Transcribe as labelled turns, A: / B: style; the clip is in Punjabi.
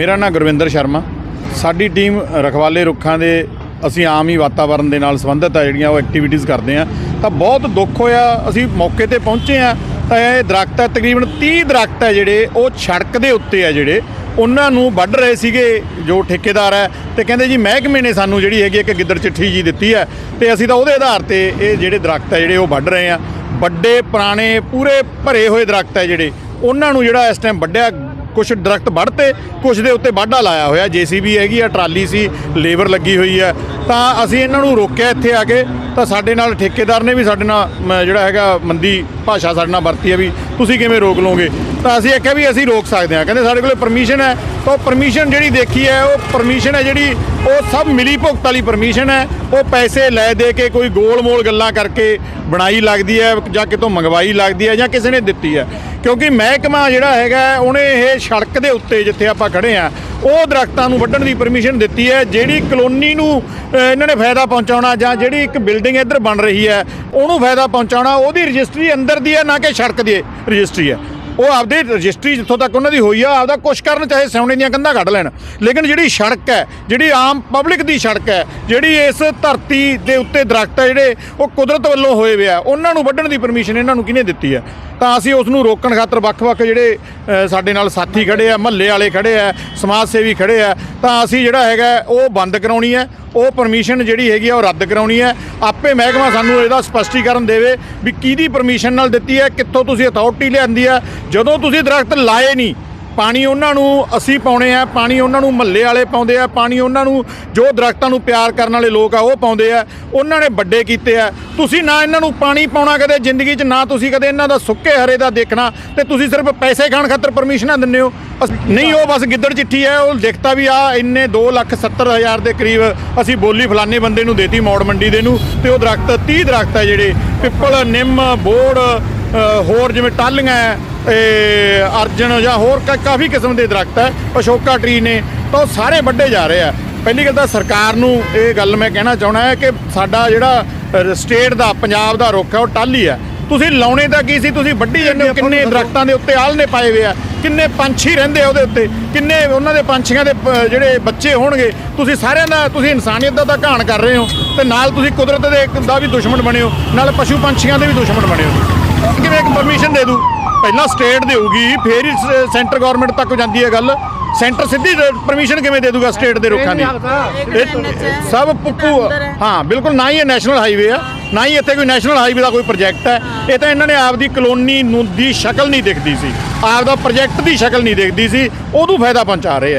A: ਮੇਰਾ ਨਾਮ ਗੁਰਵਿੰਦਰ ਸ਼ਰਮਾ। ਸਾਡੀ ਟੀਮ ਰਖਵਾਲੇ ਰੁੱਖਾਂ ਦੇ ਅਸੀਂ ਆਮ ਹੀ ਵਾਤਾਵਰਣ ਦੇ ਨਾਲ ਸੰਬੰਧਿਤ ਆ, ਜਿਹੜੀਆਂ ਉਹ ਐਕਟੀਵਿਟੀਜ਼ ਕਰਦੇ ਆ। ਤਾਂ ਬਹੁਤ ਦੁੱਖ ਹੋਇਆ, ਅਸੀਂ ਮੌਕੇ ਤੇ ਪਹੁੰਚੇ ਆ, ਤਾਂ ਇਹ ਦਰਖਤ ਹੈ ਤਕਰੀਬਨ 30 ਦਰਖਤ ਹੈ ਜਿਹੜੇ, ਉਹ ਸੜਕ ਦੇ ਉੱਤੇ ਆ ਜਿਹੜੇ, ਉਹਨਾਂ ਨੂੰ ਵੱਢ ਰਹੇ ਸੀਗੇ, ਜੋ ਠੇਕੇਦਾਰ ਹੈ ਤੇ ਕਹਿੰਦੇ ਜੀ ਮਹਿਕਮੇ ਨੇ ਸਾਨੂੰ ਜਿਹੜੀ ਹੈਗੀ ਇੱਕ ਗਿੱਦੜ ਚਿੱਠੀ ਜੀ ਦਿੱਤੀ ਹੈ ਤੇ ਅਸੀਂ ਤਾਂ ਉਹਦੇ ਆਧਾਰ ਤੇ ਇਹ ਜਿਹੜੇ ਦਰਖਤ ਹੈ ਜਿਹੜੇ, ਉਹ ਵੱਢ ਰਹੇ ਆ। ਵੱਡੇ ਪੁਰਾਣੇ, ਪੂਰੇ ਭਰੇ ਹੋਏ ਦਰਖਤ ਹੈ ਜਿਹੜੇ, ਉਹਨਾਂ ਨੂੰ ਜਿਹੜਾ ਇਸ ਟਾਈਮ ਵੱਢਿਆ ਕੁਝ ਦਰਖਤ ਵੱਢਤੇ ਕੁਝ ਦੇ ਉੱਤੇ ਵਾਢਾ ਲਾਇਆ ਹੋਇਆ। ਜੀਸੀਬੀ ਹੈਗੀ ਆ ਟਰਾਲੀ ਸੀ ਲੇਬਰ ਲੱਗੀ ਹੋਈ ਹੈ ਤਾਂ ਅਸੀਂ ਇਹਨਾਂ ਨੂੰ ਰੋਕਿਆ ਇੱਥੇ ਆ ਕੇ। ਤਾਂ ਸਾਡੇ ਨਾਲ ਠੇਕੇਦਾਰ ਨੇ ਵੀ ਸਾਡੇ ਨਾਲ ਮ, ਜਿਹੜਾ ਹੈਗਾ ਮੰਦੀ ਭਾਸ਼ਾ ਸਾਡੇ ਨਾਲ ਵਰਤੀ ਹੈ ਵੀ ਤੁਸੀਂ ਕਿਵੇਂ ਰੋਕ ਲਓਗੇ? ਤਾਂ ਅਸੀਂ ਆਖਿਆ ਵੀ ਅਸੀਂ ਰੋਕ ਸਕਦੇ ਹਾਂ। ਕਹਿੰਦੇ ਸਾਡੇ ਕੋਲੇ ਪਰਮਿਸ਼ਨ ਹੈ। ਤਾਂ ਉਹ ਪਰਮਿਸ਼ਨ ਜਿਹੜੀ ਦੇਖੀ ਹੈ, ਉਹ ਪਰਮਿਸ਼ਨ ਹੈ ਜਿਹੜੀ ਉਹ ਸਭ ਮਿਲੀ ਭੁਗਤ ਵਾਲੀ ਪਰਮਿਸ਼ਨ ਹੈ। ਉਹ ਪੈਸੇ ਲੈ ਦੇ ਕੇ ਕੋਈ ਗੋਲ-ਮੋਲ ਗੱਲਾਂ ਕਰਕੇ ਬਣਾਈ ਲੱਗਦੀ ਹੈ ਜਾਂ ਕਿਤੋਂ ਮੰਗਵਾਈ ਲੱਗਦੀ ਹੈ ਜਾਂ ਕਿਸੇ ਨੇ ਦਿੱਤੀ ਹੈ। ਕਿਉਂਕਿ ਮਹਿਕਮਾ ਜਿਹੜਾ ਹੈਗਾ, ਉਹਨੇ ਇਹ ਸੜਕ ਦੇ ਉੱਤੇ ਜਿੱਥੇ ਆਪਾਂ ਖੜੇ ਆ ਉਹ ਦਰਖਤਾਂ ਨੂੰ ਵੱਢਣ ਦੀ ਪਰਮਿਸ਼ਨ ਦਿੱਤੀ ਹੈ, ਜਿਹੜੀ ਕਲੋਨੀ ਨੂੰ ਇਹਨਾਂ ਨੇ ਫਾਇਦਾ ਪਹੁੰਚਾਉਣਾ ਜਾਂ ਜਿਹੜੀ ਇੱਕ ਬਿਲਡਿੰਗ ਇੱਧਰ ਬਣ ਰਹੀ ਹੈ, ਉਹਨੂੰ ਫਾਇਦਾ ਪਹੁੰਚਾਉਣਾ, ਉਹਦੀ ਰਜਿਸਟਰੀ ਅੰਦਰ ਦੀ ਹੈ, ਨਾ ਕਿ ਸੜਕ ਦੀ ਰਜਿਸਟਰੀ ਹੈ। ਉਹ ਆਪਦੀ ਰਜਿਸਟਰੀ ਜਿੱਥੋਂ ਤੱਕ ਉਹਨਾਂ ਦੀ ਹੋਈ ਆ, ਆਪਦਾ ਕੁਛ ਕਰਨ ਚਾਹੇ ਸੋਨੇ ਦੀਆਂ ਕੰਧਾਂ ਕੱਢ ਲੈਣ। ਲੇਕਿਨ ਜਿਹੜੀ ਸੜਕ ਹੈ, ਜਿਹੜੀ ਆਮ ਪਬਲਿਕ ਦੀ ਸੜਕ ਹੈ, ਜਿਹੜੀ ਇਸ ਧਰਤੀ ਦੇ ਉੱਤੇ ਦਰਖਤ ਹੈ ਜਿਹੜੇ, ਉਹ ਕੁਦਰਤ ਵੱਲੋਂ ਹੋਏ ਵੇ ਆ, ਉਹਨਾਂ ਨੂੰ ਵੱਢਣ ਦੀ ਪਰਮਿਸ਼ਨ ਇਹਨਾਂ ਨੂੰ ਕਿਹਨੇ ਦਿੱਤੀ ਹੈ? ਤਾਂ ਅਸੀਂ ਉਸ ਨੂੰ ਰੋਕਣ ਖਾਤਰ ਵੱਖ-ਵੱਖ ਜਿਹੜੇ ਸਾਡੇ ਨਾਲ ਸਾਥੀ ਖੜੇ ਆ, ਮਹੱਲੇ ਵਾਲੇ ਖੜੇ ਆ, ਸਮਾਜ ਸੇਵੀ ਖੜੇ ਆ, ਤਾਂ ਅਸੀਂ ਜਿਹੜਾ ਹੈਗਾ, ਉਹ ਬੰਦ ਕਰਾਉਣੀ ਹੈ, ਉਹ ਪਰਮਿਸ਼ਨ ਜਿਹੜੀ ਹੈਗੀ ਆ, ਉਹ ਰੱਦ ਕਰਾਉਣੀ ਹੈ। ਆਪੇ ਮਹਿਕਮਾ ਸਾਨੂੰ ਇਹਦਾ ਸਪਸ਼ਟੀਕਰਨ ਦੇਵੇ ਵੀ ਕਿਹਦੀ ਪਰਮਿਸ਼ਨ ਨਾਲ ਦਿੱਤੀ ਹੈ, ਕਿੱਥੋਂ ਤੁਸੀਂ ਅਥਾਰਟੀ ਲਿਆਂਦੀ ਹੈ ਜਦੋਂ ਤੁਸੀਂ ਦਰਖਤ ਲਾਏ ਨਹੀਂ, ਪਾਣੀ ਉਹਨਾਂ ਨੂੰ ਅਸੀਂ ਪਾਉਣੇ ਆ, ਪਾਣੀ ਉਹਨਾਂ ਨੂੰ ਮਹੱਲੇ ਵਾਲੇ ਪਾਉਂਦੇ ਆ, ਪਾਣੀ ਉਹਨਾਂ ਨੂੰ ਜੋ ਦਰਖਤਾਂ ਨੂੰ ਪਿਆਰ ਕਰਨ ਵਾਲੇ ਲੋਕ ਆ, ਉਹ ਪਾਉਂਦੇ ਆ, ਉਹਨਾਂ ਨੇ ਵੱਡੇ ਕੀਤੇ ਆ। ਤੁਸੀਂ ਨਾ ਇਹਨਾਂ ਨੂੰ ਪਾਣੀ ਪਾਉਣਾ ਕਦੇ ਜ਼ਿੰਦਗੀ 'ਚ, ਨਾ ਤੁਸੀਂ ਕਦੇ ਇਹਨਾਂ ਦਾ ਸੁੱਕੇ ਹਰੇ ਦਾ ਦੇਖਣਾ, ਤੇ ਤੁਸੀਂ ਸਿਰਫ ਪੈਸੇ ਖਾਣ ਖਾਤਰ ਪਰਮਿਸ਼ਨਾਂ ਦਿੰਦੇ ਹੋ। ਅਸ- ਨਹੀਂ, ਉਹ ਬਸ ਗਿੱਦੜ ਚਿੱਠੀ ਹੈ, ਉਹ ਲਿਖਤਾ ਵੀ ਆ, ਇੰਨੇ 270000 ਦੇ ਕਰੀਬ ਅਸੀਂ ਬੋਲੀ ਫਲਾਣੇ ਬੰਦੇ ਨੂੰ ਦੇਤੀ ਮੌੜ ਮੰਡੀ ਦੇ ਨੂੰ, ਤੇ ਉਹ ਦਰਖਤ 30 ਦਰਖਤ ਹੈ ਜਿਹੜੇ, ਪਿੱਪਲ, ਨਿੰਮ, ਬੋੜ ਹੋਰ ਜਿਵੇਂ ਟਾਲੀਆਂ ਇਹ ਅਰਜਨ ਜਾਂ ਹੋਰ ਕਾ- ਕਾਫੀ ਕਿਸਮ ਦੇ ਦਰਖਤ ਹੈ, ਅਸ਼ੋਕਾ ਟਰੀ ਨੇ, ਤਾਂ ਉਹ ਸਾਰੇ ਵੱਡੇ ਜਾ ਰਹੇ ਆ। ਪਹਿਲੀ ਗੱਲ ਤਾਂ ਸਰਕਾਰ ਨੂੰ ਇਹ ਗੱਲ ਮੈਂ ਕਹਿਣਾ ਚਾਹਣਾ ਹੈ ਕਿ ਸਾਡਾ ਜਿਹੜਾ ਸਟੇਟ ਦਾ, ਪੰਜਾਬ ਦਾ ਰੁੱਖ ਹੈ, ਉਹ ਟਾਲੀ ਹੈ। ਤੁਸੀਂ ਲਾਉਣੇ ਤਾਂ ਕੀ ਸੀ? ਤੁਸੀਂ ਵੱਢੀ ਜਾਂਦੇ ਹੋ, ਕਿੰਨੇ ਦਰਖਤਾਂ ਦੇ ਉੱਤੇ ਆਲ੍ਹਣੇ ਪਾਏ ਹੋਏ ਆ, ਕਿੰਨੇ ਪੰਛੀ ਰਹਿੰਦੇ ਆ ਉਹਦੇ ਉੱਤੇ, ਕਿੰਨੇ ਉਹਨਾਂ ਦੇ ਪੰਛੀਆਂ ਦੇ ਪ- ਜਿਹੜੇ ਬੱਚੇ ਹੋਣਗੇ, ਤੁਸੀਂ ਸਾਰਿਆਂ ਦਾ, ਤੁਸੀਂ ਇਨਸਾਨੀਅਤ ਦਾ ਤਾਂ ਘਾਣ ਕਰ ਰਹੇ ਹੋ, ਤੇ ਨਾਲ ਤੁਸੀਂ ਕੁਦਰਤ ਦੇ ਦਾ ਵੀ ਦੁਸ਼ਮਣ ਬਣੇ ਹੋ, ਨਾਲ ਪਸ਼ੂ ਪੰਛੀਆਂ ਦੇ ਵੀ ਦੁਸ਼ਮਣ ਬਣੇ ਹੋ। ਕਿਵੇਂ ਇੱਕ ਪਰਮਿਸ਼ਨ ਦੇ ਦੂ? ਪਹਿਲਾਂ ਸਟੇਟ ਦੇਊਗੀ ਫੇਰ ਹੀ ਸੈਂਟਰ ਗਵਰਨਮੈਂਟ ਤੱਕ ਜਾਂਦੀ ਹੈ ਗੱਲ। ਸੈਂਟਰ ਸਿੱਧੀ ਪਰਮਿਸ਼ਨ ਕਿਵੇਂ ਦੇ ਦੂਗਾ ਸਟੇਟ ਦੇ ਰੁੱਖਾਂ ਦੀ? ਇਹ ਸਭ ਪੁੱਪੂ ਹਾਂ। ਬਿਲਕੁਲ ਨਾ ਹੀ ਇਹ ਨੈਸ਼ਨਲ ਹਾਈਵੇ ਆ ਨਾ ਹੀ ਇੱਥੇ ਕੋਈ ਨੈਸ਼ਨਲ ਹਾਈਵੇ ਦਾ ਕੋਈ ਪ੍ਰੋਜੈਕਟ ਹੈ। ਇਹ ਤਾਂ ਇਹਨਾਂ ਨੇ ਆਪਦੀ ਕਲੋਨੀ ਨੂੰ ਦੀ ਸ਼ਕਲ ਨਹੀਂ ਦਿਖਦੀ ਸੀ। ਆਪਦਾ ਪ੍ਰੋਜੈਕਟ ਦੀ ਸ਼ਕਲ ਨਹੀਂ ਦਿਖਦੀ ਸੀ ਉਹਨੂੰ ਫਾਇਦਾ ਪਹੁੰਚਾ ਰਹੇ ਆ।